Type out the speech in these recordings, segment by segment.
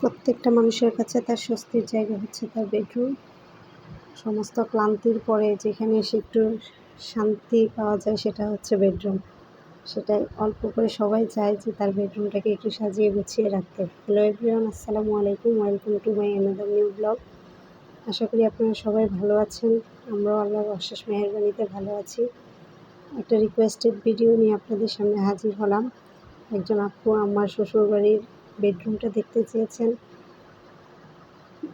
প্রত্যেকটা মানুষের কাছে তার স্বস্তির জায়গা হচ্ছে তার বেডরুম সমস্ত ক্লান্তির পরে যেখানে এসে একটু শান্তি পাওয়া যায় সেটা হচ্ছে বেডরুম সেটাই অল্প করে সবাই চায় যে তার বেডরুমটাকে একটু সাজিয়ে গুছিয়ে রাখতে। হ্যালো এভরিওয়ান আসসালামু আলাইকুম। Welcome to my another new blog আশা করি আপনারা সবাই ভালো আছেন। আমরাও আল্লাহর অশেষ মেহরবানিতে ভালো আছি। একটা রিকোয়েস্টেড ভিডিও নিয়ে আপনাদের সামনে হাজির হলাম। একজন আপু, আমার শ্বশুরবাড়ির বেডরুমটা দেখতে চেয়েছেন।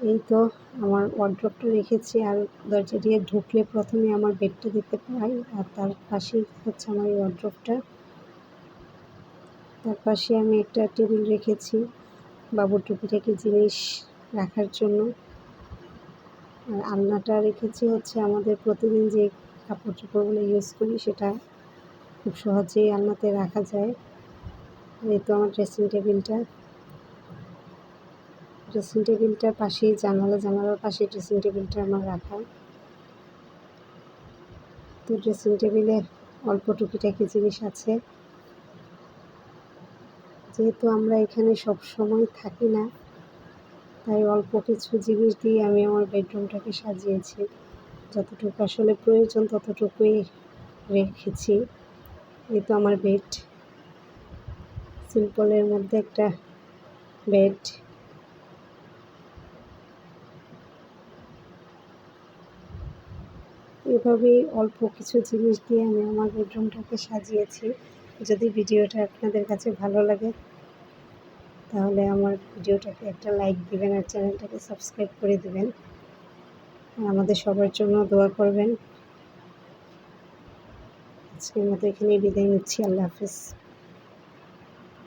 এই তো আমার ওয়ার্ড্রপটা রেখেছি আর দরজা দিয়ে ঢুকলে প্রথমে আমার বেডটা দেখতে পাই আর তার পাশেই হচ্ছে আমার এই ওয়ার্ড্রপটা তার পাশে আমি একটা টেবিল রেখেছি বাবুর টুকিটাকি জিনিস রাখার জন্য। আর আলনাটা রেখেছি হচ্ছে আমাদের প্রতিদিন যে কাপড় চোপড়গুলো ইউজ করি সেটা খুব সহজেই আলনাতে রাখা যায়। এই তো আমার ড্রেসিং টেবিলটা ড্রেসিং টেবিলটার পাশেই, জানালা, জানালার পাশে ড্রেসিং টেবিলটা আমার রাখা। তো ড্রেসিং টেবিলে অল্প টুকিটাকি জিনিস আছে। যেহেতু আমরা এখানে সব সময় থাকি না, তাই অল্প কিছু জিনিস দিয়ে আমি আমার বেডরুমটাকে সাজিয়েছি। যতটুকু আসলে প্রয়োজন ততটুকুই রেখেছি। এই তো আমার বেড সিম্পলের মধ্যে একটা বেড এভাবেই অল্প কিছু জিনিস দিয়ে আমি আমার বেডরুমটাকে সাজিয়েছি। যদি ভিডিওটা আপনাদের কাছে ভালো লাগে, তাহলে আমার ভিডিওটাকে একটা লাইক দিবেন আর চ্যানেলটাকে সাবস্ক্রাইব করে দিবেন। আমাদের সবার জন্য দোয়া করবেন। আজকের মতো এখানেই বিদায় নিচ্ছি। আল্লাহ হাফিজ।